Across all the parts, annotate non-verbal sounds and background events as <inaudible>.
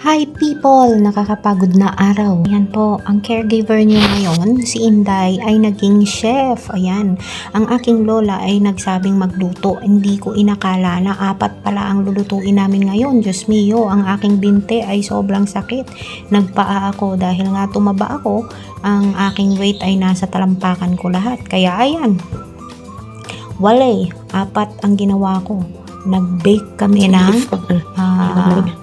Hi people! Nakakapagod na araw. Ayan po, ang caregiver niyo ngayon, si Inday, ay naging chef. Ayan, ang aking lola ay nagsabing magluto. Hindi ko inakala na apat pala ang lulutuin namin ngayon. Diyos mio, ang aking binte ay sobrang sakit. Nagpaa ako dahil nga tumaba ako, ang aking weight ay nasa talampakan ko lahat. Kaya ayan, wale, apat ang ginawa ko. Nag-bake kami ng ah,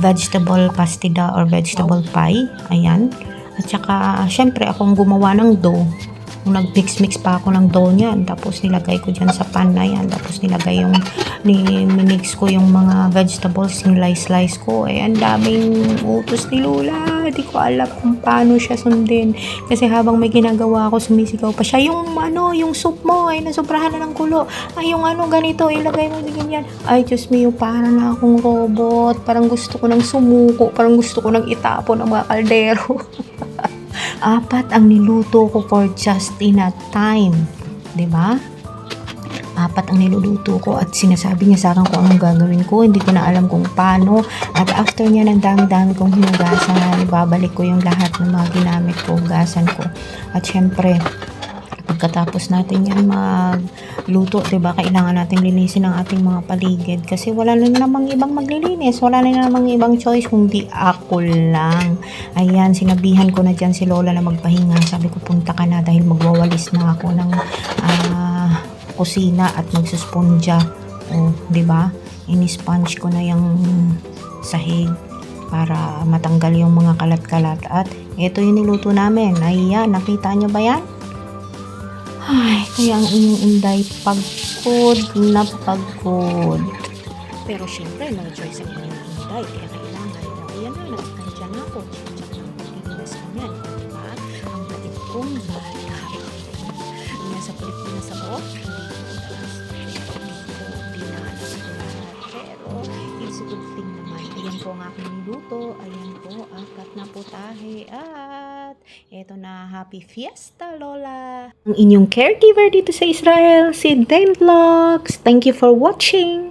vegetable pastida or vegetable pie. Ayan. At saka, syempre, akong gumawa ng dough. Kung nag-mix-mix pa ako ng dough niyan. Tapos nilagay ko dyan sa pan na yan. Tapos nilagay yung, ni, minix ko yung mga vegetables, slice-slice ko. Eh, ang daming utos ni Lola. Di ko alam kung paano siya sundin. Kasi habang may ginagawa ako, sumisigaw pa siya. Yung ano, yung soup mo ay nasobrahan na ng kulo. Ay, yung ano, ganito, ilagay mo sa ganyan. Ay, Diyos mio, parang na akong robot. Parang gusto ko ng sumuko. Parang gusto ko ng itapon ng mga kaldero. <laughs> Apat ang niluto ko for just in a time. ba? Apat ang niluluto ko at sinasabi niya sa akin kung anong gagawin ko. Hindi ko na alam kung paano. At after niya ng dami-dami kong hinugasan, ibabalik ko yung lahat ng mga ginamit ko, hugasan ko. At syempre, pagkatapos natin yan magluto, ba? Kailangan natin linisin ang ating mga paligid kasi wala na namang ibang maglilinis, wala na namang ibang choice kundi ako lang. Ayan, sinabihan ko na diyan si Lola na magpahinga. Sabi ko punta ka na dahil magwawalis na ako ng ah, kusina at magsusponsya. Oh, 'di ba? Ini-sponge ko na yung sahig para matanggal yung mga kalat-kalat at ito yung niluto namin. Ayan, nakita nyo ba yan? Ay, kaya ang inyong inday pagod na pagod. Pero syempre, no choice ang inyong inday. Kaya kailangan na, ayan na, nandiyan na ako. Tsaka ang pagkikinas ko niyan. Diba? Ang balit kong bata. Nasa Pilipinas ako. It's a good thing naman. Ayan po ang aking niluto. Ayan po, apat na putahe. Eto na, happy fiesta, Lola! Ang inyong caregiver dito sa Israel, si Dane Vlogs. Thank you for watching!